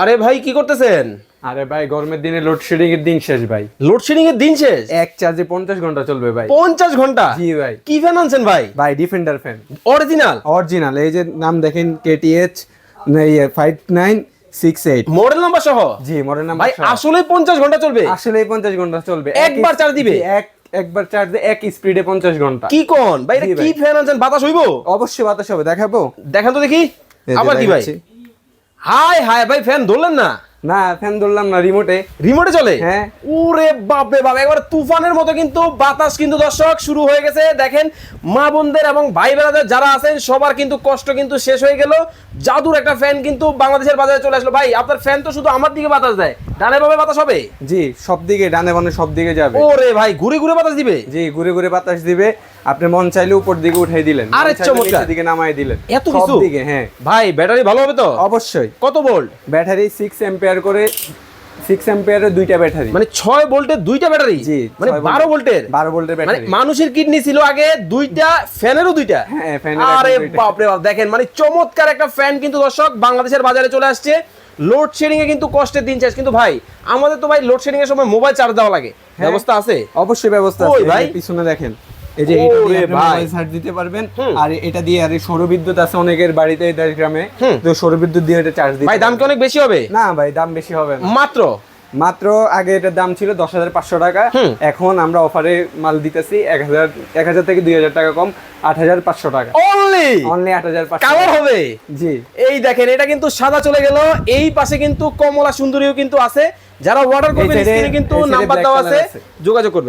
আরে ভাই কি করতেছেন? আরে ভাই গরমের দিনে লোডশেডিং এর দিন শেষ ভাই। লোডশেডিং এর দিন শেষ? এক চার্জে পঞ্চাশ ঘণ্টা চলবে ভাই। পঞ্চাশ ঘণ্টা? জি ভাই। কি ফ্যান আনছেন ভাই? ভাই ডিফেন্ডার ফ্যান অরিজিনাল অরিজিনাল এই যে নাম দেখেন KTH five nine six eight model number সহ? জি মডেল নাম্বার ভাই আসলে পঞ্চাশ ঘণ্টা চলবে? আসলে পঞ্চাশ ঘণ্টা চলবে। একবার চার্জ দিবে? এক একবার চার্জে এক স্পিডে পঞ্চাশ ঘণ্টা। কি কোন? ভাই কি ফ্যান আনছেন? বাতাস হইব? অবশ্যই বাতাস হবে দেখাবো? দেখেন তো দেখি। আবার কি ভাই। হাই হাই ভাই ফ্যান ধরলেন না? না ফ্যান ধরলাম না রিমোটে রিমোটে চলে? হ্যাঁ। ওরে বাপ রে বাপ একবার তুফানের মতো কিন্তু বাতাস কিন্তু দর্শক শুরু হয়ে গেছে। দেখেন মা বোনদের এবং ভাই বোনদের যারা আছেন সবার কিন্তু কষ্ট কিন্তু শেষ হয়ে গেল। জাদুর একটা ফ্যান কিন্তু বাংলাদেশের বাজারে চলে আসলো। ভাই আপনার ফ্যান তো শুধু আমার দিকে বাতাস দেয়। ডানে ভাবে বাতাস হবে? জি সব দিকে ডানে বানে সব দিকে যাবে। ওরে ভাই ঘুরে ঘুরে বাতাস দিবে? জি ঘুরে ঘুরে বাতাস দিবে। আপনি মন চাইলে উপর দিকে উঠাই দিলেন। আরে চমৎকার। দিকে নামাই দিলেন। এত সব কিছু? দিকে হ্যাঁ। ভাই ব্যাটারি ভালো হবে তো? অবশ্যই। কত ভোল্ট? ব্যাটারি সিক্স এম্পিয়ার করে সিক্স এম্পিয়ারের দুইটা ব্যাটারি। মানে ছয় ভোল্টের দুইটা ব্যাটারি? জি, মানে বারো ভোল্টের। বারো ভোল্টের মানে ব্যাটারি। মানুষের কিডনি ছিল আগে দুইটা ফ্যানেরও দুইটা। হ্যাঁ, ফ্যানের আরে একদম দুইটা। বাপ রে বাপ দেখেন মানে চমৎকার একটা ফ্যান কিন্তু দর্শক বাংলাদেশের বাজারে চলে আসছে। লোড শেডিং এ কিন্তু কষ্টের দিন শেষ। কিন্তু ভাই আমাদের তো ভাই লোডশেডিং এর সময় মোবাইল চার্জ দেওয়া লাগে। ব্যবস্থা আছে? অবশ্যই ব্যবস্থা আছে। ভাই। পিছনে দেখেন এই যে এটা দিয়ে ভাই। মোবাইল চার্জ দিতে পারবেন। আর এটা দিয়ে আর সৌরবিদ্যুৎ আছে অনেকের বাড়িতে এই গ্রামে। তো সৌরবিদ্যুৎ দিয়ে এটা চার্জ দিতে ভাই দাম কি অনেক বেশি হবে? না ভাই দাম বেশি হবে না। মাত্র? মাত্র আগে এটার দাম ছিল দশ হাজার পাঁচশো টাকা। এখন আমরা অফারে মাল দিতেছি এক হাজার এক হাজার থেকে দুই হাজার টাকা কম আট হাজার পাঁচশো টাকা। অনলি অনলি আট হাজার পাঁচশো কালার হবে? জি। এই দেখেন এটা কিন্তু সাদা চলে গেল। এই পাশে কিন্তু কমলা সুন্দরীও কিন্তু আছে। যারা অর্ডার করবেন কিন্তু নাম্বার দেওয়া আছে। যোগাযোগ করবেন।